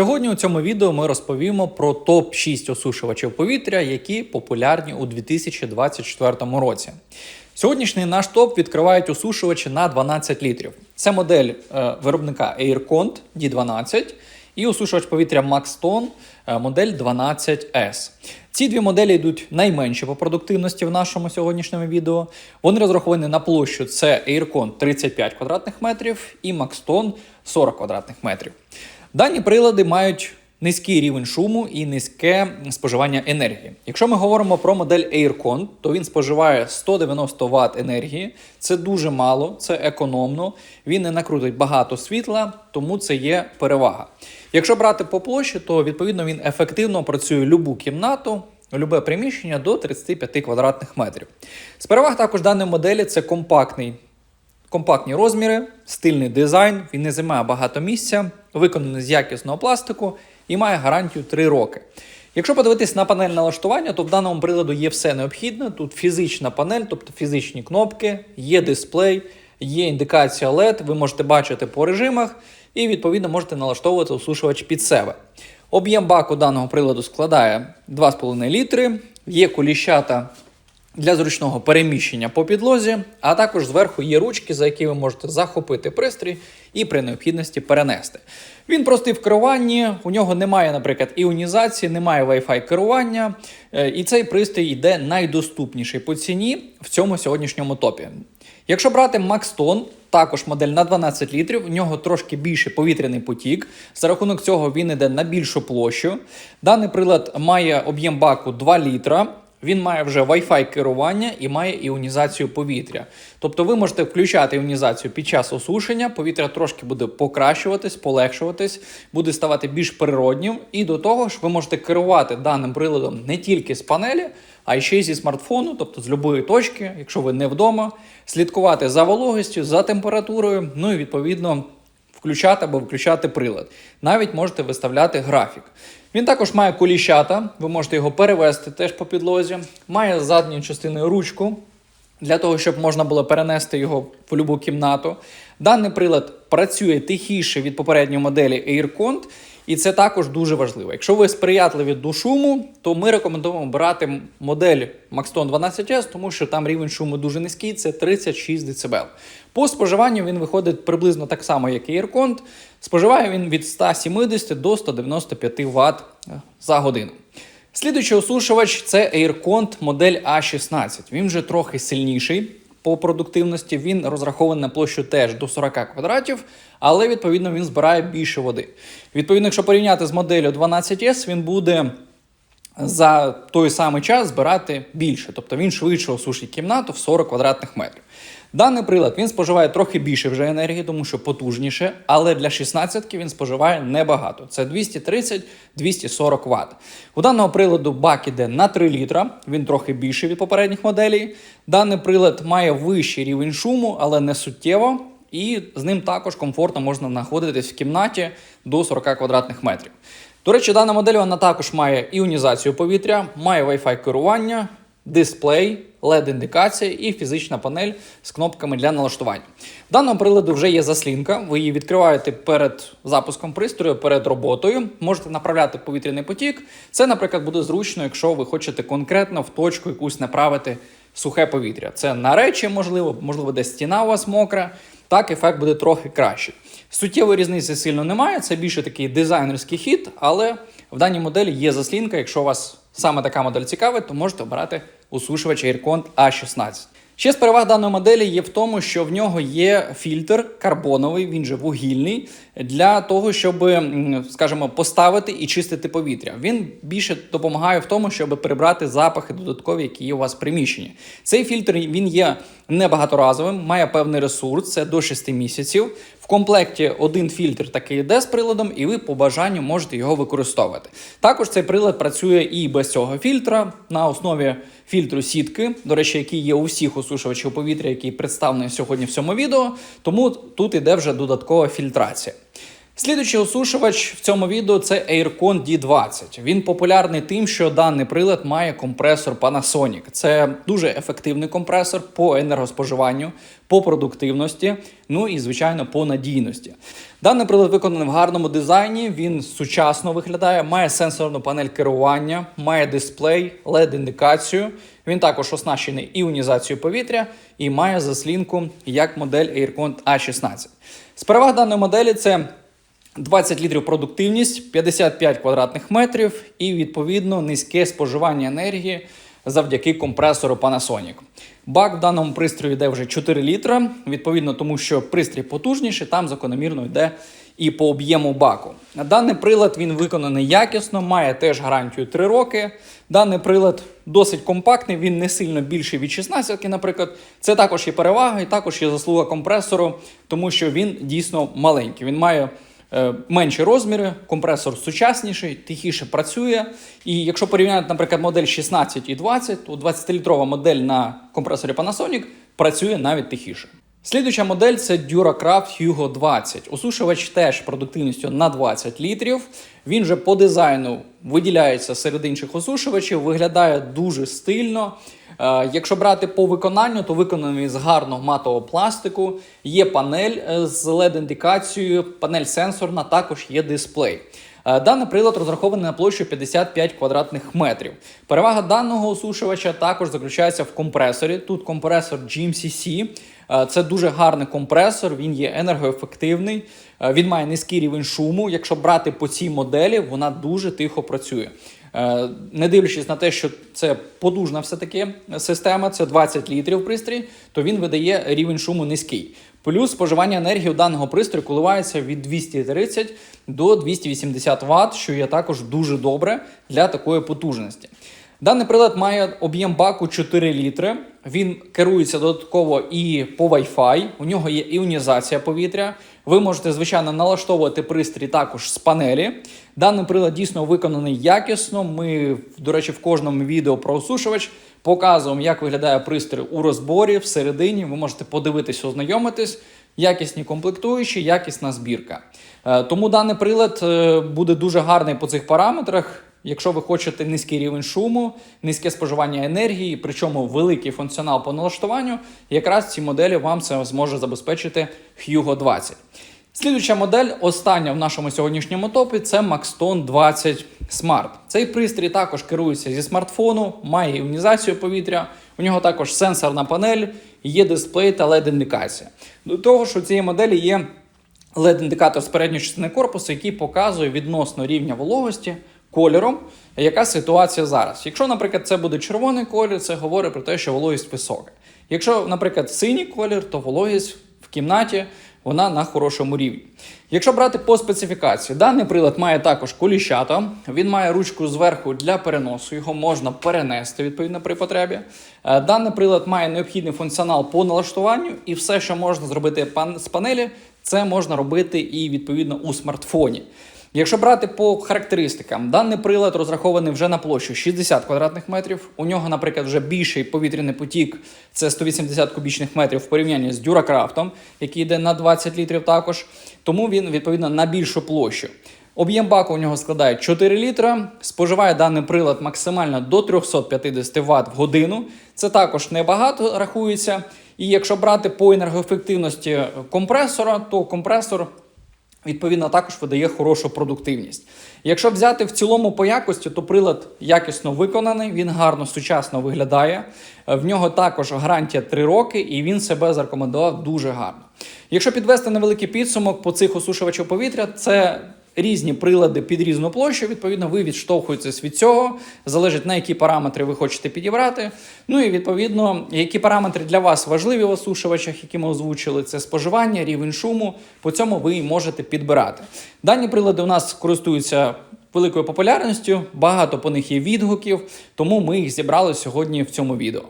Сьогодні у цьому відео ми розповімо про топ-6 осушувачів повітря, які популярні у 2024 році. Сьогоднішній наш топ відкривають осушувачі на 12 літрів. Це модель е, виробника AirCont D12 і осушувач повітря Maxton е, модель 12S. Ці дві моделі йдуть найменші по продуктивності в нашому сьогоднішньому відео. Вони розраховані на площу це AirCon 35 квадратних метрів і Maxton 40 квадратних метрів. Дані прилади мають низький рівень шуму і низьке споживання енергії. Якщо ми говоримо про модель AirCon, то він споживає 190 Вт енергії. Це дуже мало, це економно. Він не накрутить багато світла, тому це є перевага. Якщо брати по площі, то відповідно він ефективно працює любу кімнату. Любе приміщення до 35 квадратних метрів. З переваг також даної моделі це компактний Компактні розміри, стильний дизайн, він не займає багато місця, виконаний з якісного пластику і має гарантію 3 роки. Якщо подивитись на панель налаштування, то в даному приладу є все необхідне. Тут фізична панель, тобто фізичні кнопки, є дисплей, є індикація LED, ви можете бачити по режимах і, відповідно, можете налаштовувати осушувач під себе. Об'єм баку даного приладу складає 2,5 літри, є куліщата для зручного переміщення по підлозі, а також зверху є ручки, за які ви можете захопити пристрій і при необхідності перенести. Він простий в керуванні, у нього немає, наприклад, іонізації, немає Wi-Fi керування, е, і цей пристрій йде найдоступніший по ціні в цьому сьогоднішньому топі. Якщо брати Maxton, також модель на 12 літрів, в нього трошки більше повітряний потік. За рахунок цього він йде на більшу площу. Даний прилад має об'єм баку 2 літра. Він має вже Wi-Fi керування і має іонізацію повітря. Тобто ви можете включати іонізацію під час осушення, повітря трошки буде покращуватись, полегшуватись, буде ставати більш природнім. І до того ж, ви можете керувати даним приладом не тільки з панелі, а ще й зі смартфону, тобто з будь-якої точки, якщо ви не вдома, слідкувати за вологістю, за температурою, ну і відповідно включати або виключати прилад. Навіть можете виставляти графік. Він також має коліщата, ви можете його перевести теж по підлозі. Має з задньої частини ручку для того, щоб можна було перенести його в будь-яку кімнату. Даний прилад працює тихіше від попередньої моделі AirCont, і це також дуже важливо. Якщо ви сприятливі до шуму, то ми рекомендуємо брати модель Maxton 12S, тому що там рівень шуму дуже низький, це 36 дБ. По споживанню він виходить приблизно так само, як і AirCont. Споживає він від 170 до 195 Вт за годину. Слідуючий осушувач це AirCont модель A16. Він вже трохи сильніший по продуктивності. Він розрахований на площу теж до 40 квадратів, але відповідно він збирає більше води. Відповідно, якщо порівняти з моделлю 12S, він буде за той самий час збирати більше, тобто він швидше осушить кімнату в 40 квадратних метрів. Даний прилад він споживає трохи більше вже енергії, тому що потужніше, але для 16 він споживає небагато. Це 230-240 Вт. У даного приладу бак іде на 3 літра, він трохи більший від попередніх моделей. Даний прилад має вищий рівень шуму, але не суттєво. І з ним також комфортно можна знаходитись в кімнаті до 40 квадратних метрів. До речі, дана модель вона також має іонізацію повітря, має Wi-Fi керування, дисплей, LED-індикація і фізична панель з кнопками для налаштування. В даному приладу вже є заслінка, ви її відкриваєте перед запуском пристрою, перед роботою. Можете направляти повітряний потік. Це, наприклад, буде зручно, якщо ви хочете конкретно в точку якусь направити сухе повітря. Це на речі, можливо, можливо, десь стіна у вас мокра. Так, ефект буде трохи кращий. Суттєвої різниці сильно немає, це більше такий дизайнерський хід, але в даній моделі є заслінка. Якщо вас саме така модель цікавить, то можете обрати усушувач AirCont A16. Ще з переваг даної моделі є в тому, що в нього є фільтр карбоновий, він же вугільний, для того, щоб, скажімо, поставити і чистити повітря. Він більше допомагає в тому, щоб прибрати запахи додаткові, які є у вас в приміщенні. Цей фільтр він є небагаторазовим, має певний ресурс, це до 6 місяців. В комплекті один фільтр такий йде з приладом, і ви по бажанню можете його використовувати. Також цей прилад працює і без цього фільтра на основі фільтру сітки, до речі, який є у всіх осушувачів повітря, який представлений сьогодні в цьому відео. Тому тут іде вже додаткова фільтрація. Слідуючий осушувач в цьому відео це Aircon D20. Він популярний тим, що даний прилад має компресор Panasonic. Це дуже ефективний компресор по енергоспоживанню, по продуктивності, ну і звичайно по надійності. Даний прилад виконаний в гарному дизайні. Він сучасно виглядає, має сенсорну панель керування, має дисплей, led індикацію. Він також оснащений іонізацією повітря і має заслінку як модель Aircon A16. З переваг даної моделі це 20 літрів продуктивність, 55 квадратних метрів і відповідно низьке споживання енергії завдяки компресору Panasonic. Бак в даному пристрої йде вже 4 літра, відповідно, тому що пристрій потужніший, там закономірно йде і по об'єму баку. Даний прилад він виконаний якісно, має теж гарантію 3 роки. Даний прилад досить компактний, він не сильно більший від 16, наприклад. Це також є перевага, і також є заслуга компресору, тому що він дійсно маленький. Він має менші розміри, компресор сучасніший, тихіше працює. І якщо порівняти, наприклад, модель 16 і 20, то 20-літрова модель на компресорі Panasonic працює навіть тихіше. Слідуюча модель це DuraCraft Hugo 20. Осушувач теж продуктивністю на 20 літрів. Він же по дизайну виділяється серед інших осушувачів, виглядає дуже стильно. Е, Якщо брати по виконанню, то виконаний з гарного матового пластику. Є панель е, з LED-індикацією, панель сенсорна, також є дисплей. Е, Даний прилад розрахований на площу 55 квадратних метрів. Перевага даного осушувача також заключається в компресорі. Тут компресор GMCC. Це дуже гарний компресор, він є енергоефективний, він має низький рівень шуму. Якщо брати по цій моделі, вона дуже тихо працює. Е, Не дивлячись на те, що це подужна все-таки система, це 20 літрів пристрій, то він видає рівень шуму низький. Плюс споживання енергії у даного пристрою коливається від 230 до 280 Вт, що є також дуже добре для такої потужності. Даний прилад має об'єм баку 4 літри. Він керується додатково і по Wi-Fi. У нього є іонізація повітря. Ви можете, звичайно, налаштовувати пристрій також з панелі. Даний прилад дійсно виконаний якісно. Ми, до речі, в кожному відео про осушувач показуємо, як виглядає пристрій у розборі всередині. Ви можете подивитись, ознайомитись. Якісні комплектуючі, якісна збірка. Е, Тому даний прилад е, буде дуже гарний по цих параметрах. Якщо ви хочете низький рівень шуму, низьке споживання енергії, причому великий функціонал по налаштуванню, якраз ці моделі вам це зможе забезпечити Hugo 20. Слідуюча модель, остання в нашому сьогоднішньому топі, це Maxton 20 Smart. Цей пристрій також керується зі смартфону, має іонізацію повітря, у нього також сенсорна панель, є дисплей та LED-індикація. До того ж, у цієї моделі є LED-індикатор з передньої частини корпусу, який показує відносно рівня вологості кольором, яка ситуація зараз. Якщо, наприклад, це буде червоний колір, це говорить про те, що вологість висока. Якщо, наприклад, синій колір, то вологість в кімнаті вона на хорошому рівні. Якщо брати по специфікації, даний прилад має також коліщата, він має ручку зверху для переносу, його можна перенести відповідно при потребі. Е, Даний прилад має необхідний функціонал по налаштуванню, і все, що можна зробити з панелі, це можна робити і відповідно у смартфоні. Якщо брати по характеристикам, даний прилад розрахований вже на площу 60 квадратних метрів. У нього, наприклад, вже більший повітряний потік, це 180 кубічних метрів в порівнянні з Дюракрафтом, який йде на 20 літрів також. Тому він відповідно на більшу площу. Об'єм баку у нього складає 4 літра. Споживає даний прилад максимально до 350 Вт в годину. Це також небагато рахується. І якщо брати по енергоефективності компресора, то компресор відповідно також видає хорошу продуктивність. Якщо взяти в цілому по якості, то прилад якісно виконаний, він гарно сучасно виглядає. Е, В нього також гарантія 3 роки, і він себе зарекомендував дуже гарно. Якщо підвести невеликий підсумок по цих осушувачів повітря, це різні прилади під різну площу. Відповідно, ви відштовхуєтесь від цього, залежить на які параметри ви хочете підібрати. Ну і відповідно, які параметри для вас важливі в осушувачах, які ми озвучили, це споживання, рівень шуму. По цьому ви можете підбирати. Дані прилади у нас користуються. Великою популярністю, багато по них є відгуків, тому ми їх зібрали сьогодні в цьому відео.